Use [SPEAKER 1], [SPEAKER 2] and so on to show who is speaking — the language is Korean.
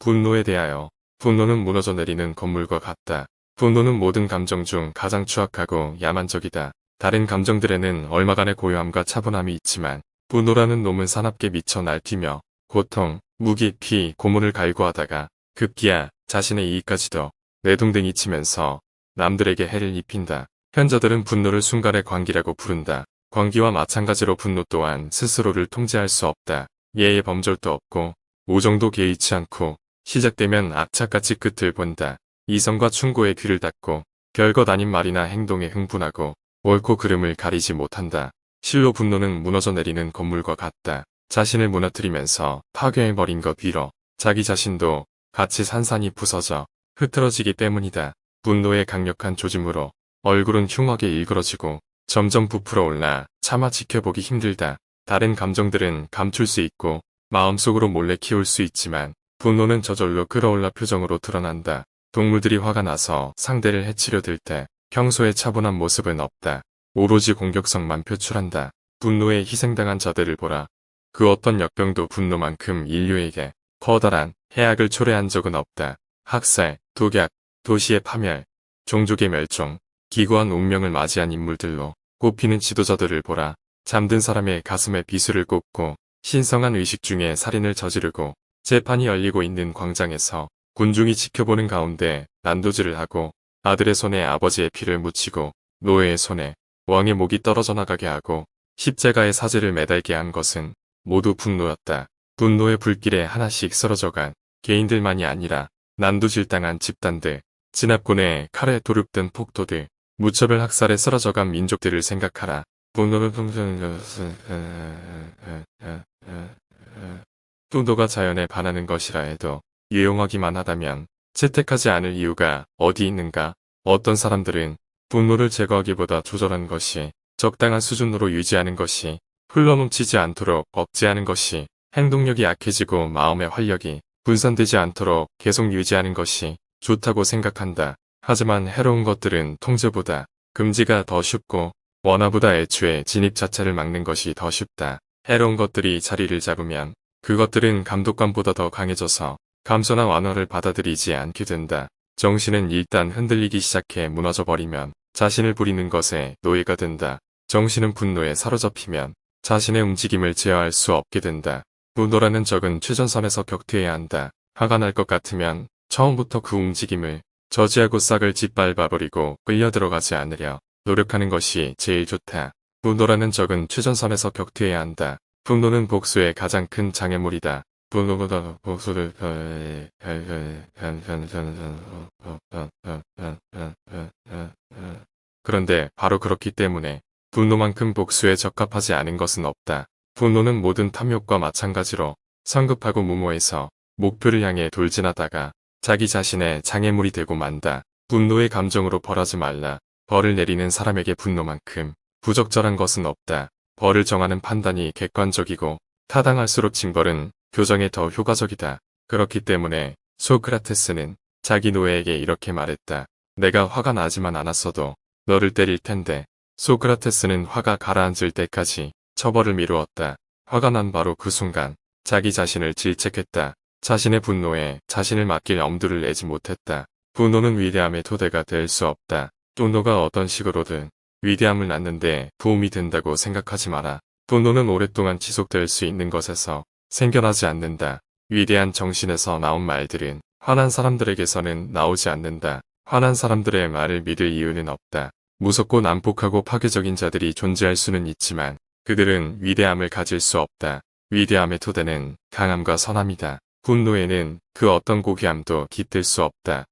[SPEAKER 1] 분노에 대하여 분노는 무너져 내리는 건물과 같다. 분노는 모든 감정 중 가장 추악하고 야만적이다. 다른 감정들에는 얼마간의 고요함과 차분함이 있지만 분노라는 놈은 사납게 미쳐 날뛰며 고통, 무기, 피, 고문을 갈구하다가 급기야 자신의 이익까지도 내동댕이 치면서 남들에게 해를 입힌다. 현자들은 분노를 순간의 광기라고 부른다. 광기와 마찬가지로 분노 또한 스스로를 통제할 수 없다. 예의 범절도 없고 우정도 개의치 않고 시작되면 악착같이 끝을 본다. 이성과 충고에 귀를 닫고 별것 아닌 말이나 행동에 흥분하고 옳고 그름을 가리지 못한다. 실로 분노는 무너져 내리는 건물과 같다. 자신을 무너뜨리면서 파괴해버린 것 위로 자기 자신도 같이 산산이 부서져 흐트러지기 때문이다. 분노의 강력한 조짐으로 얼굴은 흉하게 일그러지고 점점 부풀어 올라 차마 지켜보기 힘들다. 다른 감정들은 감출 수 있고 마음속으로 몰래 키울 수 있지만 분노는 저절로 끌어올라 표정으로 드러난다. 동물들이 화가 나서 상대를 해치려 들 때 평소에 차분한 모습은 없다. 오로지 공격성만 표출한다. 분노에 희생당한 자들을 보라. 그 어떤 역병도 분노만큼 인류에게 커다란 해악을 초래한 적은 없다. 학살, 독약, 도시의 파멸, 종족의 멸종, 기구한 운명을 맞이한 인물들로 꼽히는 지도자들을 보라. 잠든 사람의 가슴에 비수를 꽂고 신성한 의식 중에 살인을 저지르고 재판이 열리고 있는 광장에서 군중이 지켜보는 가운데 난도질을 하고 아들의 손에 아버지의 피를 묻히고 노예의 손에 왕의 목이 떨어져 나가게 하고 십자가의 사제를 매달게 한 것은 모두 분노였다. 분노의 불길에 하나씩 쓰러져간 개인들만이 아니라 난도질당한 집단들, 진압군의 칼에 도륙된 폭도들, 무차별 학살에 쓰러져간 민족들을 생각하라. 분노는 분노가 자연에 반하는 것이라 해도 유용하기만 하다면 채택하지 않을 이유가 어디 있는가? 어떤 사람들은 분노를 제거하기보다 조절하는 것이 적당한 수준으로 유지하는 것이 흘러넘치지 않도록 억제하는 것이 행동력이 약해지고 마음의 활력이 분산되지 않도록 계속 유지하는 것이 좋다고 생각한다. 하지만 해로운 것들은 통제보다 금지가 더 쉽고 원화보다 애초에 진입 자체를 막는 것이 더 쉽다. 해로운 것들이 자리를 잡으면 그것들은 감독관보다 더 강해져서 감소나 완화를 받아들이지 않게 된다. 정신은 일단 흔들리기 시작해 무너져 버리면 자신을 부리는 것에 노예가 된다. 정신은 분노에 사로잡히면 자신의 움직임을 제어할 수 없게 된다. 분노라는 적은 최전선에서 격퇴해야 한다. 화가 날 것 같으면 처음부터 그 움직임을 저지하고 싹을 짓밟아버리고 끌려 들어가지 않으려 노력하는 것이 제일 좋다. 분노라는 적은 최전선에서 격퇴해야 한다. 분노는 복수의 가장 큰 장애물이다. 분노보다 복수를 그런데 바로 그렇기 때문에 분노만큼 복수에 적합하지 않은 것은 없다. 분노는 모든 탐욕과 마찬가지로 성급하고 무모해서 목표를 향해 돌진하다가 자기 자신의 장애물이 되고 만다. 분노의 감정으로 벌하지 말라. 벌을 내리는 사람에게 분노만큼 부적절한 것은 없다. 벌을 정하는 판단이 객관적이고 타당할수록 징벌은 교정에 더 효과적이다. 그렇기 때문에 소크라테스는 자기 노예에게 이렇게 말했다. 내가 화가 나지만 않았어도 너를 때릴 텐데 소크라테스는 화가 가라앉을 때까지 처벌을 미루었다. 화가 난 바로 그 순간 자기 자신을 질책했다. 자신의 분노에 자신을 맡길 엄두를 내지 못했다. 분노는 위대함의 토대가 될 수 없다. 분노가 어떤 식으로든 위대함을 낳는데 도움이 된다고 생각하지 마라. 분노는 오랫동안 지속될 수 있는 것에서 생겨나지 않는다. 위대한 정신에서 나온 말들은 화난 사람들에게서는 나오지 않는다. 화난 사람들의 말을 믿을 이유는 없다. 무섭고 난폭하고 파괴적인 자들이 존재할 수는 있지만 그들은 위대함을 가질 수 없다. 위대함의 토대는 강함과 선함이다. 분노에는 그 어떤 고귀함도 깃들 수 없다.